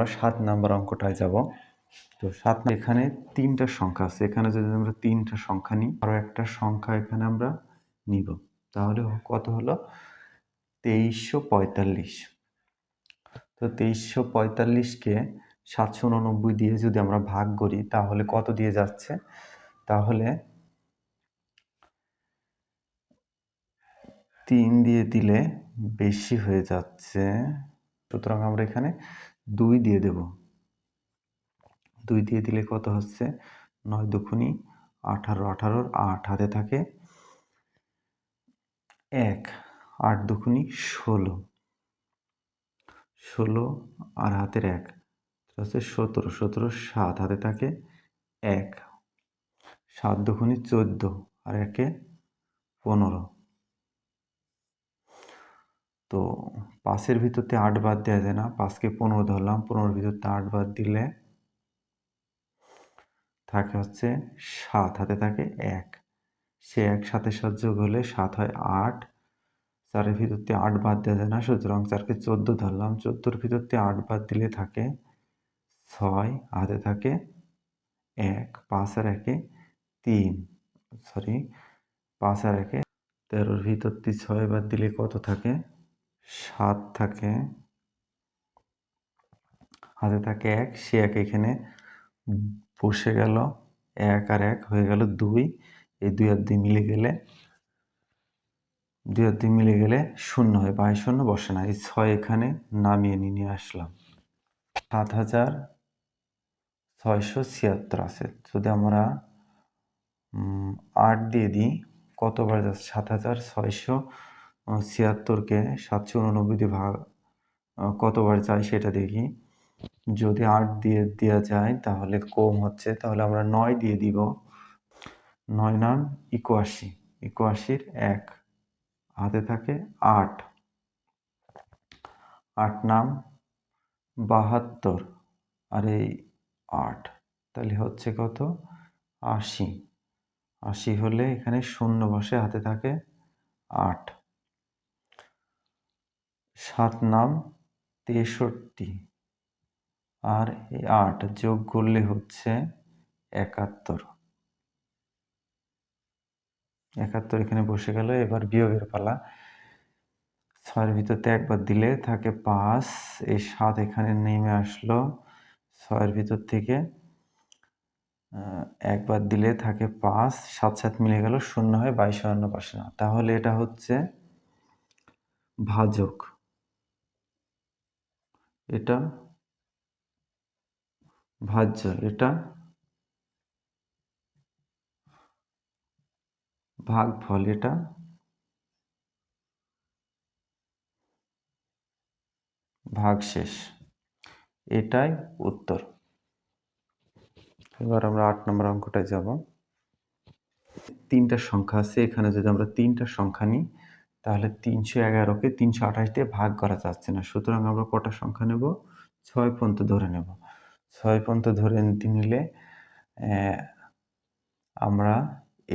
আমরা সাত নাম্বার অঙ্কটায় যাব। তো সাত এখানে তিনটা সংখ্যা আছে। এখানে যদি আমরা তিনটা সংখ্যা নিই আরও একটা সংখ্যা এখানে আমরা নিব। তাহলে কত হলো? তেইশশো পঁয়তাল্লিশ। তো তেইশশো পঁয়তাল্লিশকে সাতশো উননব্বই দিয়ে যদি আমরা ভাগ করি, তাহলে কত দিয়ে যাচ্ছে? তাহলে তিন দিয়ে দিলে বেশি হয়ে যাচ্ছে। সুতরাং আমরা এখানে দুই দিয়ে দেব। দুই দিয়ে দিলে কত হচ্ছে? নয় দুখুনি আঠারো, আঠারোর আট হাতে থাকে এক, আট দুখুনি ষোলো। ষোলো আর হাতের এক হচ্ছে সতেরো সতেরো সাত হাতে থাকে এক, সাত দুখুনি চোদ্দ আর একে পনেরো। তো পাঁচের ভিতরতে আট বাদ দেওয়া যায় না। পাঁচকে পনেরো ধরলাম, পনেরোর ভিতরতে আট বাদ দিলে থাকে হচ্ছে সাত, হাতে থাকে এক। সে এক সাথে সাত যোগ হলে সাত হয় আট। চারের ভিতরতে আট বাদ দেওয়া যায় না, সুতরাং চারকে চোদ্দ ধরলাম, চোদ্দোর ভিতরতে আট বাদ দিলে থাকে ছয়, হাতে থাকে এক, পাঁচ আর একে তিন। সরি পাঁচ আর একে তেরোর ভিতরতে ছয় বাদ দিলে কত থাকে? সাত থাকে, হাতে থাকে এক, সে এক এখানে বসে গেল, এক আর এক হয়ে গেল দুই। এই দুই আর দুই মিলে গেলে, দুই আর দুই মিলে গেলে শূন্য হয় বাই শূন্য বসে না। এই ছয় এখানে নামিয়ে নিয়ে আসলাম। সাত হাজার ছয়শো ছিয়াত্তর আছে। যদি আমরা আট দিয়ে দিই, কতবার যাচ্ছে? সাত হাজার ছয়শো ছিয়াত্তরকে সাতশো উননব্বই দিয়ে ভাগ কতবার যায় সেটা দেখি। যদি আট দিয়ে দেওয়া যায় তাহলে কম হচ্ছে, তাহলে আমরা নয় দিয়ে দিব। নয় নাম ইকোয়াশি ইকোয়াশির এক। হাতে থাকে আট। আট নাম বাহাত্তর। আর এই আট, তাহলে হচ্ছে কত? আশি। আশি হলে এখানে শূন্য বসে হাতে থাকে আট। সাত নাম তেষট্টি। আর এই আট যোগ করলে হচ্ছে একাত্তর। একাত্তর এখানে বসে গেল, এবার বিয়োগের পালা। ছয়ের ভিতরতে একবার দিলে থাকে পাঁচ, এই সাত এখানে নেমে আসলো। ছয়ের ভিতর থেকে একবার দিলে থাকে পাঁচ, সাত সাত মিলে গেল, শূন্য হয় বাইশ অন্য পাশে না তাহলে এটা হচ্ছে ভাজক। এটা ভাজ্য এটা ভাগফল, এটা ভাগশেষ, এটাই উত্তর। এবার আমরা আট নম্বর অঙ্কটায় যাব। তিনটা সংখ্যা আছে, এখানে যদি আমরা তিনটা সংখ্যা নিই তাহলে তিনশো এগারোকে তিনশো আঠাশ দিয়ে ভাগ করা যাচ্ছে না। সুতরাং আমরা কটা সংখ্যা নেব? ছয় পর্যন্ত ধরে নেব। ছয় পর্যন্ত ধরে নিলে আমরা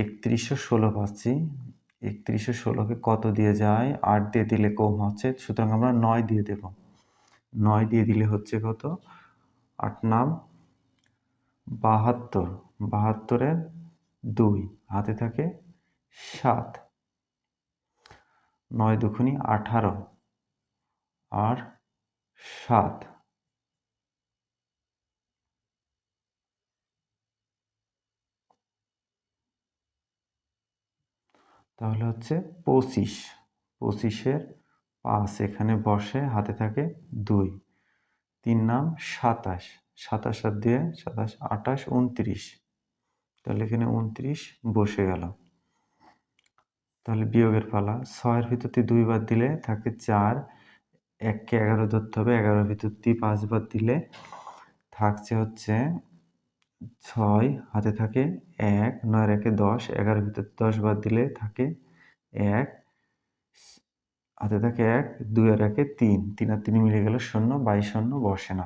একত্রিশশো ষোলো পাচ্ছি। একত্রিশশো ষোলোকে কত দিয়ে যায়? আট দিয়ে দিলে কম হচ্ছে, সুতরাং আমরা নয় দিয়ে দেব। নয় দিয়ে দিলে হচ্ছে কত? আট নাম বাহাত্তর। বাহাত্তরের দুই, হাতে থাকে সাত। নয় দুখুনি আঠারো আর সাত। তাহলে হচ্ছে পঁচিশ। পঁচিশের পাঁচ এখানে বসে, হাতে থাকে দুই। তিন নাম সাতাশ। সাতাশ আর দিয়ে সাতাশ, আঠাশ, উনত্রিশ। তাহলে এখানে উনত্রিশ বসে গেল। তাহলে বিয়োগের পালা। ছয়ের ভিতরতে দুই বার দিলে থাকে চার। এককে এগারো ধরতে হবে। এগারোর ভিতরতে পাঁচ বার দিলে থাকছে হচ্ছে ছয়। হাতে থাকে এক, নয়ের একে দশ। এগারোর ভিতর দশ বার দিলে থাকে এক। হাতে থাকে এক দুই আর একে তিন। তিন আর তিন মিলে গেলে শূন্য, বাইশ শূন্য বসে না।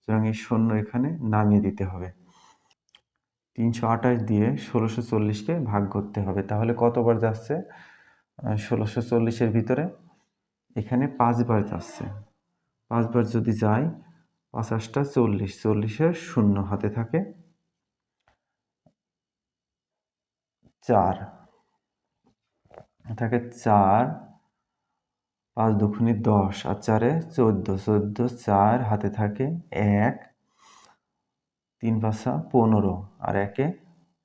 সুতরাং এই শূন্য এখানে নামিয়ে দিতে হবে। তিনশো আঠাশ দিয়ে ষোলোশো চল্লিশকে ভাগ করতে হবে। তাহলে কতবার যাচ্ছে? ষোলোশো চল্লিশের ভিতরে এখানে পাঁচবার যাচ্ছে। পাঁচবার যদি যায়, পাঁচাশটা চল্লিশ, চল্লিশের শূন্য হাতে থাকে। চার থাকে চার, পাঁচ দুখুনি দশ, আর চারে চোদ্দ চোদ্দ চার হাতে থাকে এক তিন পাঁচা পনেরো আর একে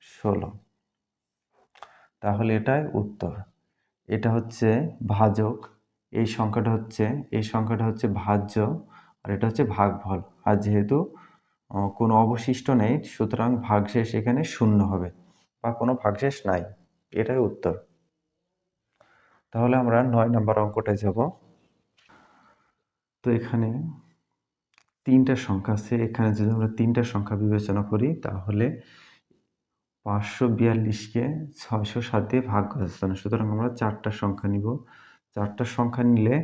ষোলো। তাহলে এটাই উত্তর। এটা হচ্ছে ভাজক, এই সংখ্যাটা হচ্ছে, এই সংখ্যাটা হচ্ছে ভাজ্য আর এটা হচ্ছে ভাগফল। আর যেহেতু কোনো অবশিষ্ট নেই, সুতরাং ভাগশেষ এখানে শূন্য হবে বা কোনো ভাগশেষ নাই। এটাই উত্তর। তাহলে আমরা নয় নম্বর অঙ্কটায় যাব। তো এখানে তিনটা সংখ্যা আছে, এখানে যদি আমরা তিনটা সংখ্যা বিবেচনা করি, তাহলে পাঁচশো বিয়াল্লিশকে ছয়শো সাত দিয়ে ভাগ করা না সুতরাং আমরা চারটা সংখ্যা নিব। চারটা সংখ্যা নিলে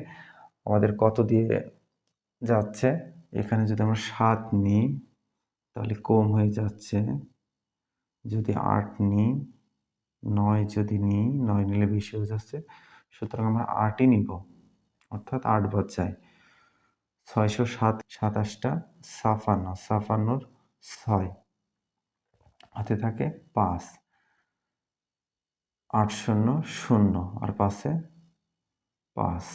আমাদের কত দিয়ে যাচ্ছে? এখানে যদি আমরা সাত নিই, তাহলে কম হয়ে যাচ্ছে। যদি আট নিই, নয় যদি নিই, নয় নিলে বেশি হয়ে যাচ্ছে। সুতরাং আমরা আটই নিব, অর্থাৎ আট বাচ্চায় ছয়শো সাত, সাতাশটা সাফান্ন সাফান্নর ছয়। হাতে থাকে পাঁচ। আট শূন্য শূন্য আর পাশে পাঁচ।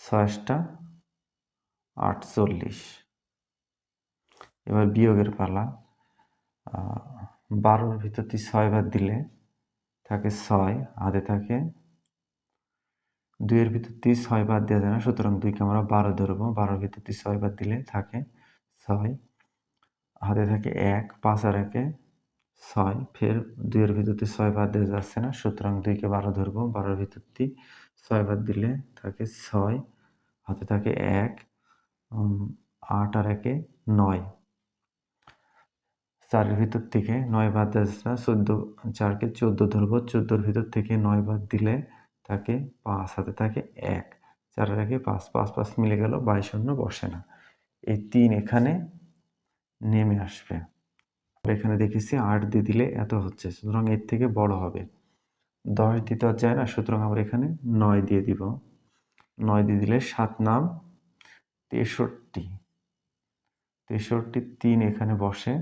ছয়টা আটচল্লিশ। এবার বিয়োগের পালা বারোর ভিতর দিয়ে ছয় বার দিলে থাকে ছয়, হাতে থাকে দুইয়ের ভিতর দিয়ে ছয় বার দেওয়া যায় না, সুতরাং দুইকে আমরা বারো ধরবো। বারোর ভিতর দিয়ে ছয় বার দিলে থাকে ছয়, হাতে থাকে এক, পাঁচ আর একে ছয়। ফের দুইয়ের ভিতর দিয়ে ছয় বার দেওয়া যাচ্ছে না, সুতরাং দুইকে বারো ধরবো। বারোর ভিতর দিয়ে ছয় বার দিলে থাকে ছয়, হাতে থাকে এক আট আর একে নয়। চারের ভিতর থেকে নয় বাদ যাচ্ছে না, চোদ্দ, চারকে চোদ্দ ধরবো। চোদ্দোর ভিতর থেকে নয় বাদ দিলে থাকে, পাঁচ হাতে থাকে, এক। চারের আগে পাঁচ পাঁচ পাঁচ মিলে গেল, বাইশ শূন্য বসে না। এই তিন এখানে নেমে আসবে। এখানে দেখেছি আট দিয়ে দিলে এত হচ্ছে, সুতরাং এর থেকে বড় হবে। দশ দিতে যায় না, সুতরাং আমরা এখানে নয় দিয়ে দিব। নয় দিয়ে দিলে সাত নাম তেষট্টি। তেষট্টি তিন এখানে বসে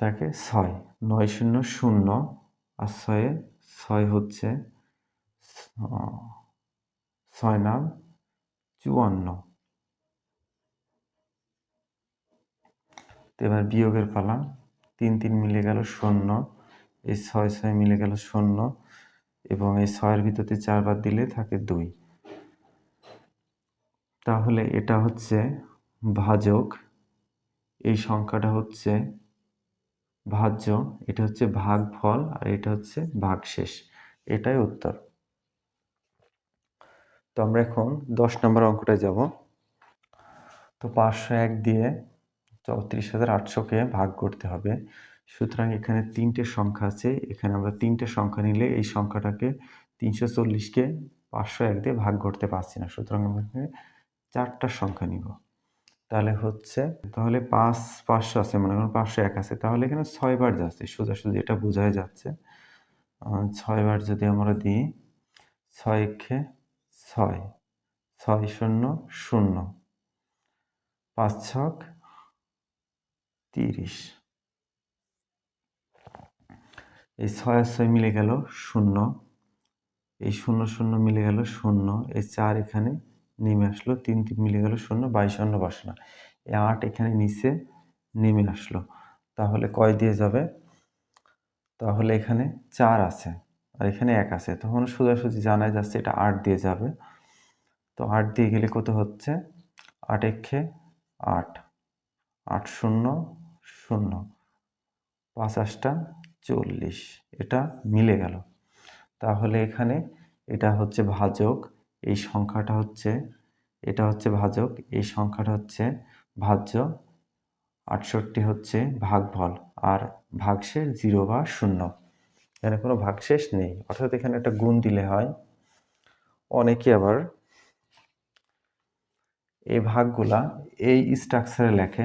থাকে ছয়। নয় শূন্য শূন্য আর ছয়ে ছয় হচ্ছে ছয় নাম চুয়ান্ন। এবার বিয়োগের পালা তিন তিন মিলে গেল শূন্য, এই ছয় ছয় মিলে গেল শূন্য এবং এই ছয়ের ভিতরে চারবার দিলে থাকে দুই। তাহলে এটা হচ্ছে ভাজক, এই সংখ্যাটা হচ্ছে ভাজ্য, এটা হচ্ছে ভাগ ফল আর এটা হচ্ছে ভাগশেষ। এটাই উত্তর। তো আমরা এখন দশ নম্বর অঙ্কটায় যাব। তো পাঁচশো এক দিয়ে চৌত্রিশ হাজার আটশোকে ভাগ করতে হবে। সুতরাং এখানে তিনটে সংখ্যা আছে। এখানে আমরা তিনটে সংখ্যা নিলে এই সংখ্যাটাকে তিনশো চল্লিশকে পাঁচশো এক দিয়ে ভাগ করতে পারছি না। সুতরাং আমরা এখানে চারটা সংখ্যা নিব। তাহলে হচ্ছে, তাহলে পাঁচ, পাঁচশো আছে, মনে পাঁচশো এক আছে। তাহলে এখানে ছয়বার যাচ্ছে সোজাসুজি এটা বোঝাই যাচ্ছে। ছয়বার যদি আমরা দিই, ছয় একে ছয় ছয় শূন্য শূন্য, পাঁচ ছক তিরিশ। এই ছয় ছয় মিলে গেল শূন্য, এই শূন্য শূন্য মিলে গেল শূন্য, এই চার এখানে নেমে আসলো, তিন তিন মিলে গেল, শূন্য, বাইশ শূন্য বসে না এই আট এখানে নিচে নেমে আসলো। তাহলে কয় দিয়ে যাবে? তাহলে এখানে চার আছে, আর এখানে এক আছে। তখন সোজাসুজি জানা যাচ্ছে এটা আট দিয়ে যাবে। তো আট দিয়ে গেলে কত হচ্ছে? আট একে আট। আট শূন্য শূন্য। পঁচাশটা চল্লিশ। এটা মিলে গেল। তাহলে এখানে এটা হচ্ছে ভাজক। এই সংখ্যাটা হচ্ছে, এটা হচ্ছে ভাজক, এই সংখ্যাটা হচ্ছে ভাজ্য, আটষট্টি হচ্ছে ভাগফল, আর ভাগশেষ জিরো বা শূন্য। এখানে কোনো ভাগশেষ নেই, অর্থাৎ এখানে একটা গুণ দিলে হয়। অনেকে আবার এই ভাগগুলা এই স্ট্রাকচারে লেখে।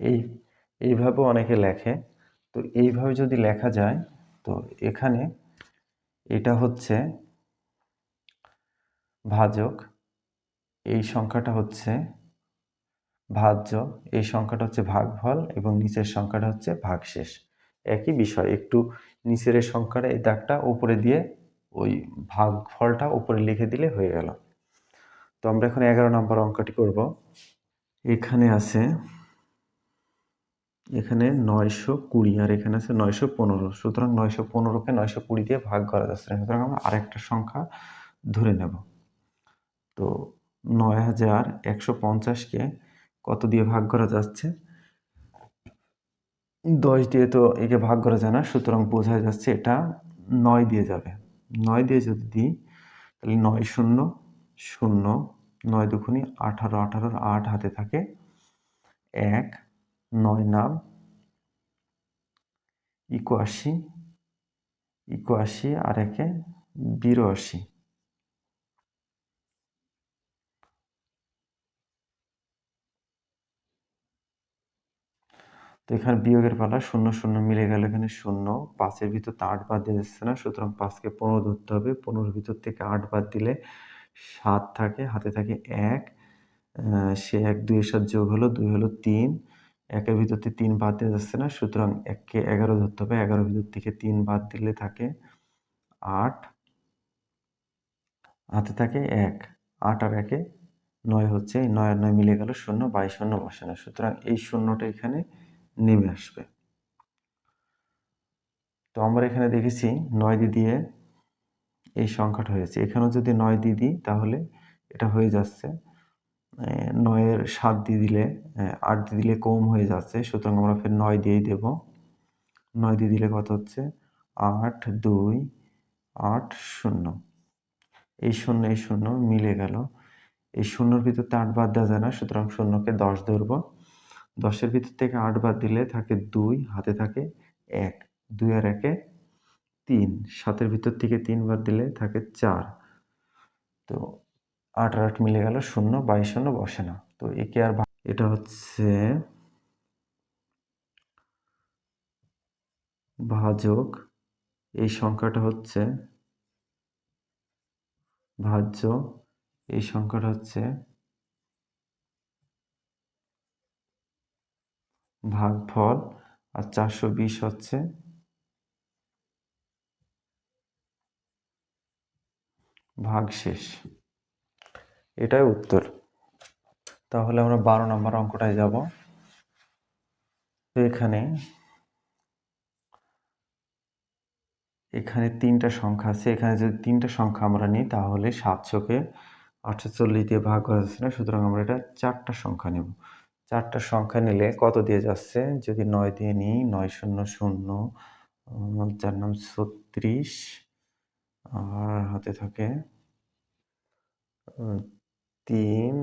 এই, এইভাবে অনেকে লেখে। তো এইভাবে যদি লেখা যায়, তো এখানে এটা হচ্ছে ভাজক, এই সংখ্যাটা হচ্ছে ভাজ্য, এই সংখ্যাটা হচ্ছে ভাগফল এবং নিচের সংখ্যাটা হচ্ছে ভাগশেষ। একই বিষয়, একটু নিচের সংখ্যাটা এই দাগটা উপরে দিয়ে ওই ভাগফলটা উপরে লিখে দিলে হয়ে গেল। তো আমরা এখন এগারো নম্বর অঙ্কটি করব। এখানে আছে এখানে নয়শো কুড়ি, আর এখানে আছে নয়শো পনেরো। সুতরাং নয়শো পনেরোকে নয়শো কুড়ি দিয়ে ভাগ করা যাচ্ছে না। সুতরাং আমরা আরেকটা সংখ্যা ধরে নেব। তো নয় হাজার একশো পঞ্চাশকে কত দিয়ে ভাগ করা যাচ্ছে? দশ দিয়ে তো একে ভাগ করা যায় না, সুতরাং বোঝা যাচ্ছে এটা নয় দিয়ে যাবে। নয় দিয়ে যদি দিই, তাহলে নয় শূন্য শূন্য, নয় দুখুনি আঠারো, আঠারোর আট হাতে থাকে এক নয় নাম। ইকোয়াশি ইকোয়াশি আর একে বিরাশি। তো এখানে বিয়োগের পালা শূন্য শূন্য মিলে গেল এখানে শূন্য। পাঁচের ভিতর তো আট বাদ দিয়ে যাচ্ছে না, সুতরাং পাঁচকে পনেরো ধরতে হবে। পনেরোর ভিতর থেকে আট বাদ দিলে সাত থাকে, হাতে থাকে এক। সে এক, দুইয়ের সাত যোগ হলো, দুই হলো তিন। একের ভিতর থেকে তিন বাদ দেওয়া যাচ্ছে না, সুতরাং এককে এগারো ধরতে হবে। এগারোর ভিতর থেকে তিন বাদ দিলে থাকে আট, হাতে থাকে এক। আট আর একে নয় হচ্ছে নয় আর নয় মিলে গেল শূন্য বাইশ শূন্য বসে না, সুতরাং এই শূন্যটা এখানে নেমে আসবে। তো আমরা এখানে দেখেছি নয় দি দিয়ে এই সংখ্যাটা হয়েছে। এখানেও যদি নয় দিয়ে দিই, তাহলে এটা হয়ে যাচ্ছে নয়ের সাত দিয়ে দিলে আট দিয়ে দিলে কম হয়ে যাচ্ছে, সুতরাং আমরা ফের নয় দিয়েই দেব। নয় দিয়ে দিলে কত হচ্ছে? আট, দুই, আট, শূন্য। এই শূন্য এই শূন্য মিলে গেল। এই শূন্যর ভিতরতে আট বাদ দেওয়া যায় না, সুতরাং শূন্যকে দশ ধরবো। দশের ভিতর থেকে আট বাদ দিলে থাকে দুই, হাতে থাকে এক। দুই আর একে তিন। সাতের ভিতর থেকে তিন বাদ দিলে থাকে চার। তো আট আট মিলে গেল, শূন্য, বাইশ শূন্য, বসে না। তো একে আর এটা হচ্ছে ভাজক এই সংখ্যাটা হচ্ছে ভাজ্য এই সংখ্যাটা হচ্ছে ভাগফল। আর চারশো বিশ হচ্ছে ভাগশেষ। এটাই উত্তর। তাহলে আমরা বারো নম্বর অঙ্কটায় যাব। তো এখানে এখানে তিনটা সংখ্যা আছে। এখানে যদি তিনটা সংখ্যা আমরা নিই, তাহলে সাতশোকে চল্লিশ দিয়ে ভাগ করা যাচ্ছে না। সুতরাং আমরা এটা চারটা সংখ্যা নেব। চারটা সংখ্যা নিলে কত দিয়ে যাচ্ছে? যদি নয় দিয়ে নিই, নয় শূন্য শূন্য যার নাম ছত্রিশ, আর হাতে থাকে তিন,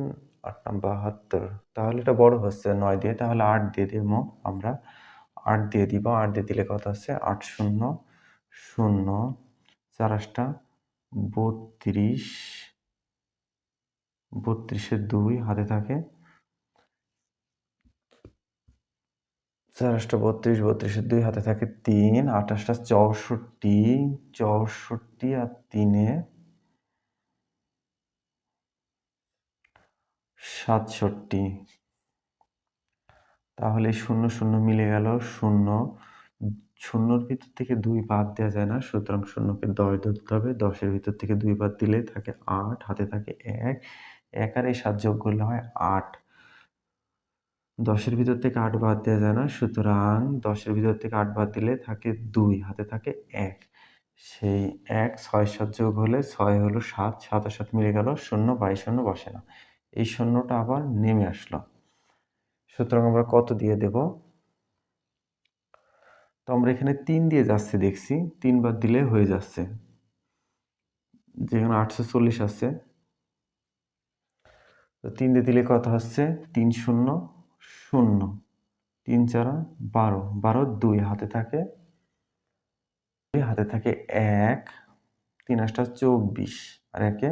আট নাম বাহাত্তর। তাহলে এটা বড় হচ্ছে নয় দিয়ে, তাহলে আট দিয়ে দেবো আমরা। আট দিয়ে দিব, আট দিয়ে দিলে কত আছে আট শূন্য শূন্য, চার আটটা, বত্রিশ বত্রিশের দুই হাতে থাকে। চার আটটা, বত্রিশ বত্রিশের দুই হাতে থাকে তিন আঠাশটা চৌষট্টি চৌষট্টি আর তিনে সাতষট্টি। তাহলে শূন্য শূন্য মিলে গেল শূন্য। শূন্যর ভিতর থেকে দুই বাদ দেওয়া যায় না, সুতরাং শূন্যকে দশ ধরতে হবে। দশের ভিতর থেকে দুই বাদ দিলে থাকে আট, হাতে থাকে এক। এক আর এই সাত যোগ করলে হয় আট। দশের ভিতর থেকে আট বাদ দেওয়া যায় না, সুতরাং দশের ভিতর থেকে আট বাদ দিলে থাকে দুই, হাতে থাকে এক। সেই এক, ছয় সাত যোগ হলে ছয় হলো সাত সাত আর সাত মিলে গেল, শূন্য, বাইশ শূন্য বসে না। এই শূন্যটা আবার নেমে আসলো। সুতরাং আমরা কত দিয়ে দেব? তো আমরা এখানে তিন দিয়ে যাচ্ছে, দেখছি। তিনবার দিলে হয়ে যাচ্ছে। যেখানে আটশো চল্লিশ আছে। তো তিন দিয়ে দিলে কত হচ্ছে তিন শূন্য শূন্য। তিন চারা বারো। বারো দুই, হাতে থাকে। দুই, হাতে থাকে এক। তিন আটটা চব্বিশ আর একে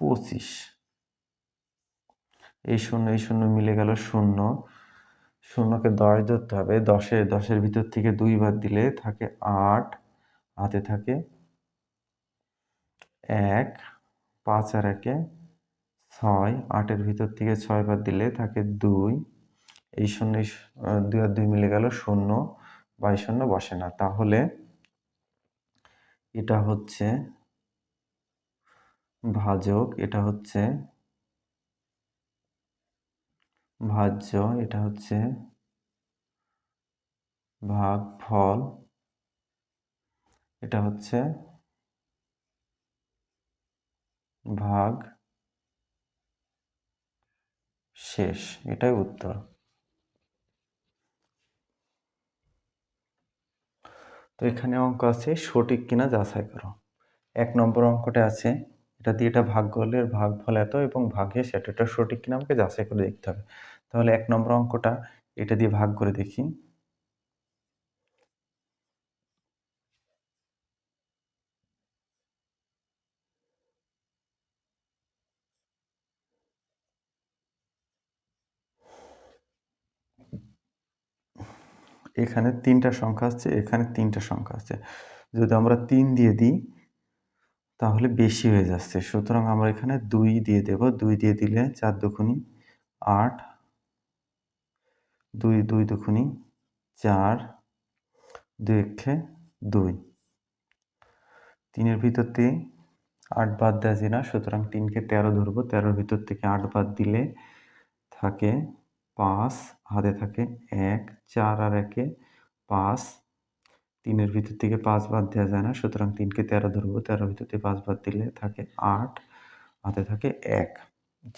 পঁচিশ। এই শূন্য এই শূন্য মিলে গেল শূন্য। শূন্যকে দশ ধরতে হবে। দশে দশের ভিতর থেকে দুই বাদ দিলে থাকে আট। হাতে থাকে এক, পাঁচ আর একে ছয়। আটের ভিতর থেকে ছয় বাদ দিলে থাকে দুই। এই শূন্য দুই আর দুই মিলে গেল শূন্য। বা এই শূন্য বসে না। তাহলে এটা হচ্ছে ভাজক। এটা হচ্ছে ভাজ্য, এটা হচ্ছে ভাগ ফল এটা হচ্ছে ভাগ শেষ এটাই উত্তর। তো এখানে অঙ্ক আছে সঠিক কিনা যাচাই করো। এক নম্বর অঙ্কটা আছে এটা দিয়ে এটা ভাগ করলে ভাগফল এত এবং ভাগে সেটা সঠিক কিনা আমাকে যাচাই করে দেখতে হবে। তাহলে এক নম্বর অঙ্কটা এটা দিয়ে ভাগ করে দেখি। এখানে তিনটা সংখ্যা আছে এখানে তিনটা সংখ্যা আছে যদি আমরা তিন দিয়ে দিই তাহলে বেশি হয়ে যাচ্ছে। সুতরাং আমরা এখানে দুই দিয়ে দেব। দুই দিয়ে দিলে চার দুখুনি আট, দুই দুই দুখুনি চার, দুই একে দুই। তিনের ভিতর থেকে আট বাদ দেওয়া যায় না। সুতরাং তিনকে তেরো ধরবো। তেরোর ভিতর থেকে আট বাদ দিলে থাকে পাঁচ, হাতে থাকে এক, চার আর একে পাঁচ তিনের ভিতর থেকে পাঁচ বাদ দেওয়া যায় না, সুতরাং তিনকে তেরো ধরবো, তেরোর ভিতর থেকে পাঁচ বাদ দিলে থাকে আট হাতে থাকে এক।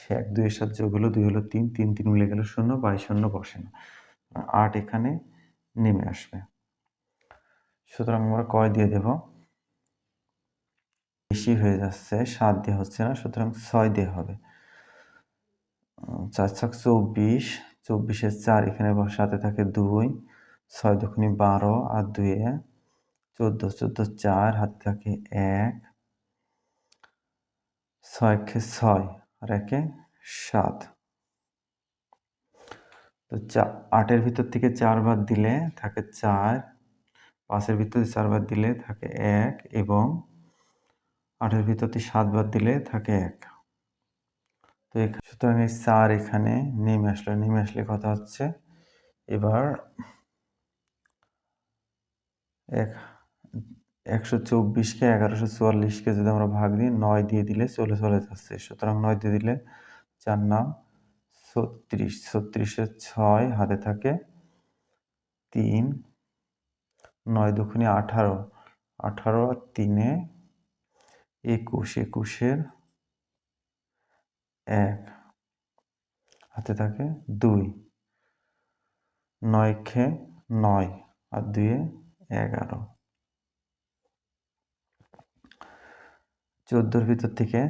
সে এক দুইয়ের সাথে যোগ হলো দুই হলো তিন তিন তিন মিলে গেল শূন্য বাইশ শূন্য বসে না। আট এখানে নেমে আসবে। সুতরাং আমরা কয় দিয়ে দেব? বেশি হয়ে যাচ্ছে, সাত দিয়ে হচ্ছে না, সুতরাং ছয় দিয়ে হবে। চার ছক চব্বিশ, চব্বিশের চার এখানে সাথে থাকে দুই। ছয় দুগুনি বারো আর দুয়ে চোদ্দ চোদ্দ চার, হাতে থাকে এক ছয় একে ছয় আর একে সাত। তো চা, আটের ভিতর থেকে চার বাদ দিলে থাকে চার, পাঁচের ভিতর থেকে চার বাদ দিলে থাকে এক এবং আটের ভিতর থেকে সাত বাদ দিলে থাকে এক। তো সুতরাং এই চার এখানে নেমে আসলো, নেমে আসলে কথা হচ্ছে এবার এক, একশো চব্বিশকে এগারোশো চুয়াল্লিশকে যদি আমরা ভাগ দিই, নয় দিয়ে দিলে চলে চলে যাচ্ছে। সুতরাং নয় দিয়ে দিলে চার নাম ছত্রিশ। ছত্রিশের ছয় হাতে থাকে তিন, নয় দুখুনি আঠারো। আঠারো আর তিনে একুশ। একুশের এক হাতে থাকে দুই। নয় খে নয় আর দুয়ে এগারো। চোদ্দোর ভিতর থেকে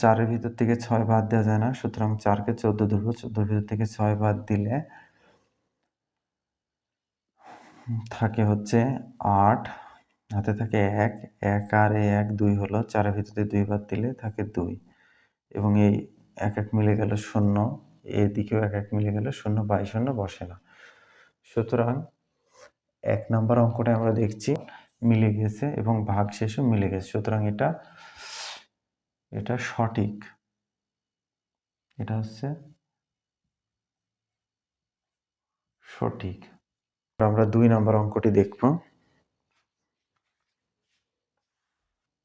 চারের ভিতর থেকে ছয় বাদ দেওয়া যায় না, সুতরাং চারকে চোদ্দ ধরবো, চোদ্দোর ভিতর থেকে ছয় বাদ দিলে থাকে হচ্ছে আট, হাতে থাকে এক এক আর এক দুই হলো, চারের ভিতরে দুই বাদ দিলে থাকে দুই। এবং এই এক এক মিলে গেল শূন্য, এদিকেও এক এক মিলে গেল শূন্য, বাই শূন্য বসে না। সুতরাং এক নাম্বার অঙ্কটা আমরা দেখছি, মিলে গেছে এবং ভাগ শেষও মিলে গেছে। সুতরাং এটা এটা সঠিক। এটা হচ্ছে সঠিক। আমরা দুই নাম্বার অঙ্কটি দেখব।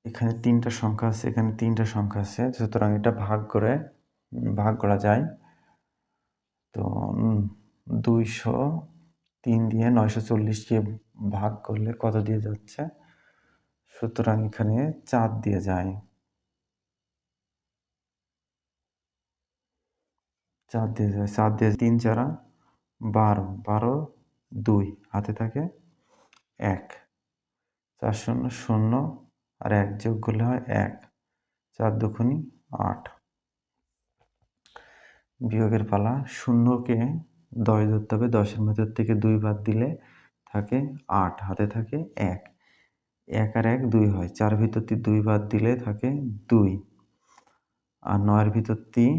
এখানে তিনটা সংখ্যা আছে, এখানে তিনটা সংখ্যা আছে। সুতরাং এটা ভাগ করে, ভাগ করা যায়। তো দুইশো তিন দিয়ে নয়শো চল্লিশকে ভাগ করলে কত দিয়ে যাচ্ছে? সুতরাং এখানে চার দিয়ে যায়। চার দিয়ে যায় চার দিয়ে তিন চারা, বারো বারো, দুই, হাতে থাকে এক। চার শূন্য শূন্য আর এক যোগ করলে হয় এক। চার দুখুনি আট। বিয়োগের পালা শূন্যকে দশ ধরতে হবে, দশের মধ্যে থেকে দুই বাদ দিলে থাকে আট, হাতে থাকে এক। এক আর এক দুই হয়, চার ভিতর দুই বাদ দিলে থাকে দুই। আর নয়ের ভিতর থেকে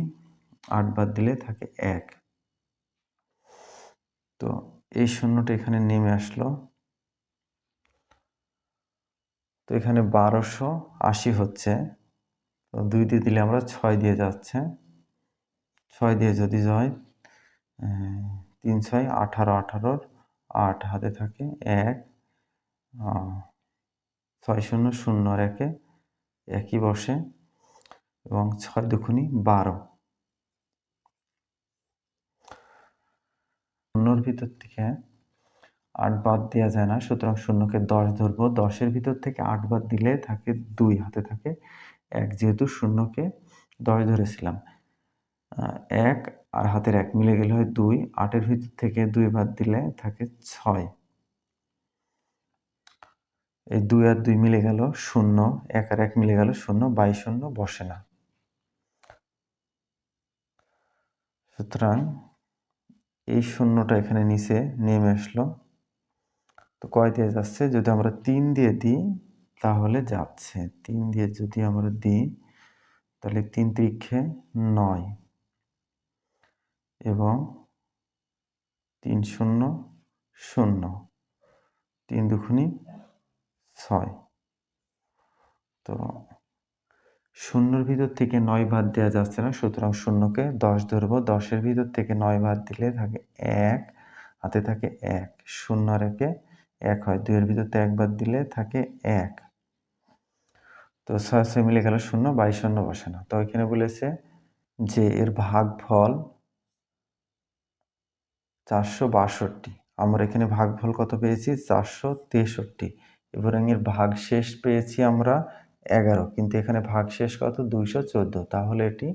আট বাদ দিলে থাকে এক। তো এই শূন্যটা এখানে নেমে আসলো। তো এখানে বারোশো আশি হচ্ছে। তো দুই দিয়ে দিলে আমরা ছয় দিয়ে যাচ্ছে। ছয় দিয়ে যদি যায় তিন ছয় আঠারো আঠারোর আট হাতে থাকে এক ছয় শূন্য শূন্য একে একই বসে এবং ছয় দুখুনি বারো। শূন্যর ভিতর থেকে আট বাদ দেওয়া যায় না, সুতরাং শূন্যকে দশ ধরবো। দশের ভিতর থেকে আট বাদ দিলে থাকে দুই, হাতে থাকে এক। যেহেতু শূন্যকে দশ ধরেছিলাম এক আর হাতের এক মিলে গেলে হয় দুই, আটের ভিতর থেকে দুই বাদ দিলে থাকে ছয়। এই দুই আর দুই মিলে গেল শূন্য, এক আর এক মিলে গেল শূন্য, বাই শূন্য বসে না। সুতরাং এই শূন্যটা এখানে নিচে নেমে আসলো। তো কয় দিয়ে যাচ্ছে? যদি আমরা তিন দিয়ে দিই, তাহলে যাচ্ছে। তিন দিয়ে যদি আমরা দিই, তাহলে তিন ত্রিক্ষে নয়। এবং তিন শূন্য শূন্য। তিন দুখুনি ছয়। তো শূন্যর ভিতর থেকে নয় বাদ দেওয়া যাচ্ছে না, সুতরাং শূন্যকে দশ ধরবো। দশের ভিতর থেকে নয় বাদ দিলে থাকে এক, হাতে থাকে এক। শূন্য একে এক হয়। দুইয়ের ভিতর থেকে এক বাদ দিলে থাকে এক। তো ছয় ছয় মিলে গেল শূন্য, বাইশ শূন্য বসে না। তো এখানে বলেছে যে এর ভাগফল চারশো বাষট্টি। আমরা এখানে ভাগফল কত পেয়েছি? চারশো তেষট্টি। এবার এর ভাগ শেষ পেয়েছি আমরা এগারো। কিন্তু এখানে ভাগ শেষ কত? দুইশো চোদ্দ। তাহলে এটি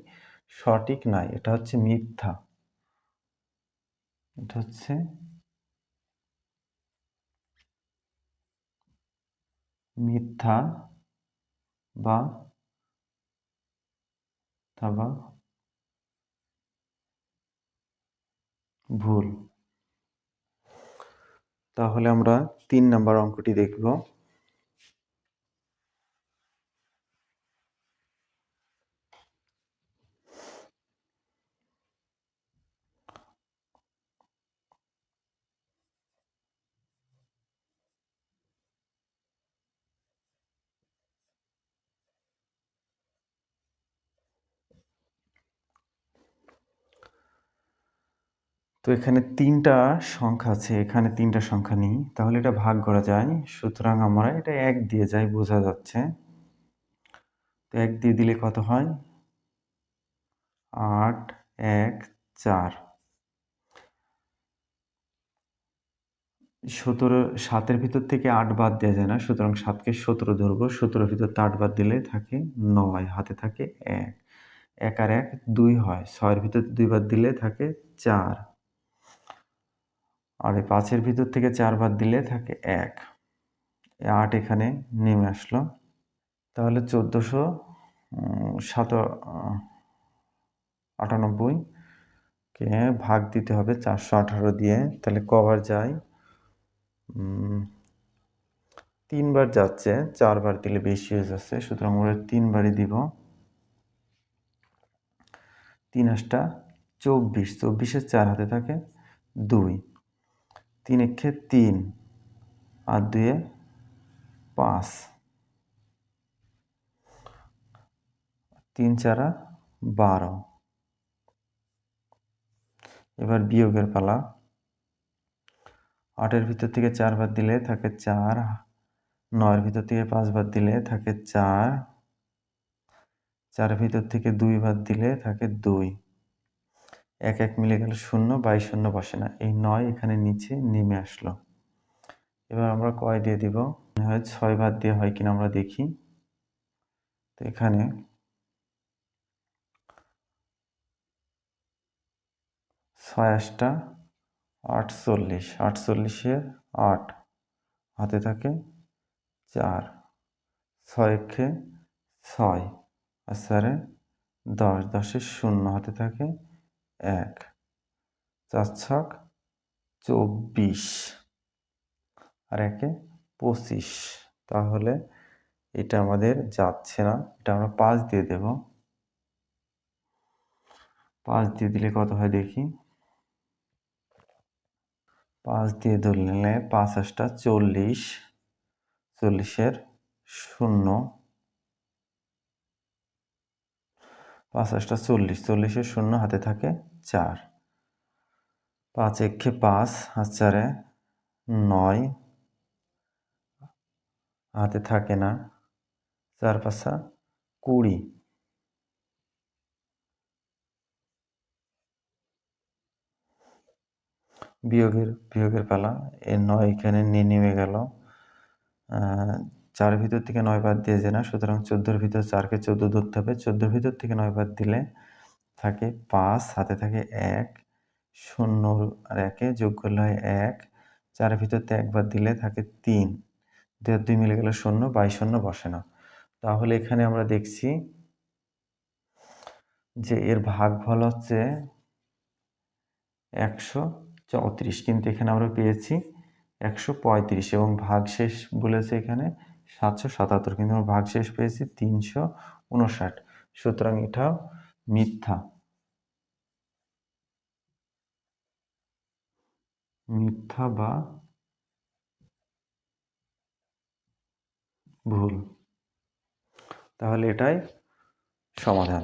সঠিক নয়। এটা হচ্ছে মিথ্যা। এটা হচ্ছে মিথ্যা বা অথবা ভুল। তাহলে আমরা তিন নাম্বার অঙ্কটি দেখব। তো এখানে তিনটা সংখ্যা আছে, এখানে তিনটা সংখ্যা নেই। তাহলে এটা ভাগ করা যায়। সুতরাং আমরা এটা এক দিয়ে যাই, বোঝা যাচ্ছে। তো এক দিয়ে দিলে কত হয়? আট, এক, চার। সতেরো, সাতের ভিতর থেকে আট বাদ দেওয়া যায় না। সুতরাং সাতকে সতেরো ধরবো। সতেরোর ভিতর আট বাদ দিলে থাকে নয়, হাতে থাকে এক। এক আর এক দুই হয়। ছয়ের ভিতর দুই বাদ দিলে থাকে চার। আর এই পাঁচের ভিতর থেকে চার বাদ দিলে থাকে এক। আট এখানে নেমে আসলো। তাহলে চোদ্দোশো সাত আটানব্বই কে ভাগ দিতে হবে চারশো আঠারো দিয়ে। তাহলে কবার যায়? তিনবার যাচ্ছে, চারবার দিলে বেশি হয়ে যাচ্ছে, সুতরাং আমরা তিনবারই দিব। তিন আটটা চব্বিশ, চব্বিশের চার হাতে থাকে দুই। তিন একে তিন আর দুয়ে পাঁচ। তিন চারা বারো। এবার বিয়োগের পালা। আটের ভিতর থেকে চার বাদ দিলে থাকে চার। নয়ের ভিতর থেকে পাঁচ বাদ দিলে থাকে চার। চারের ভিতর থেকে দুই বাদ দিলে থাকে দুই। এক এক মিলে গেল শূন্য বাইশ শূন্য বসে না। এই নয় এখানে নিচে নেমে আসলো। এবার আমরা কয় দিয়ে দিব? হয় ছয় বাদ দিয়ে হয় কিনা আমরা দেখি। তো এখানে ছয় আটটা আটচল্লিশ আটচল্লিশের আট হাতে থাকে চার। ছয় খে ছয়। আর চারে দশ। দশের শূন্য। হাতে থাকে এক, চার ছক চব্বিশ আর একে পঁচিশ। তাহলে এটা আমাদের যাচ্ছে না, এটা আমরা পাঁচ দিয়ে দেব। পাঁচ দিয়ে দিলে কত হয় দেখি? পাঁচ দিয়ে ধরলে পাঁচ আটটা চল্লিশ, চল্লিশের শূন্য। পাঁচ আটটা চল্লিশ, চল্লিশের শূন্য হাতে থাকে চার। পাঁচ একে পাঁচ আর চারে নয়। হাতে থাকে না। চার পাঁচা কুড়ি। বিয়োগের বিয়োগের পালা এর নয় এখানে নিয়ে নেমে গেল। চার ভিতর থেকে নয় বাদ দিয়ে যায় না, সুতরাং চোদ্দোর ভিতর চারকে চোদ্দ ধরতে হবে। চোদ্দোর ভিতর থেকে নয় বাদ দিলে থাকে পাঁচ হাতে থাকে এক, শূন্য আর একে যোগ করলে হয় এক, চারের ভিতরতে একবার দিলে থাকে তিন। দুই দুই মিলে গেলে শূন্য, বাই শূন্য বসে না তাহলে এখানে আমরা দেখছি যে এর ভাগ ভাগফল হচ্ছে একশো চৌত্রিশ। কিন্তু এখানে আমরা পেয়েছি একশো পঁয়ত্রিশ এবং ভাগশেষ বলেছে এখানে সাতশো সাতাত্তর। কিন্তু আমরা ভাগশেষ পেয়েছি তিনশো উনষাট। সুতরাং এটা মিথ্যা। মিথ্যা বা ভুল। তাহলে এটাই সমাধান।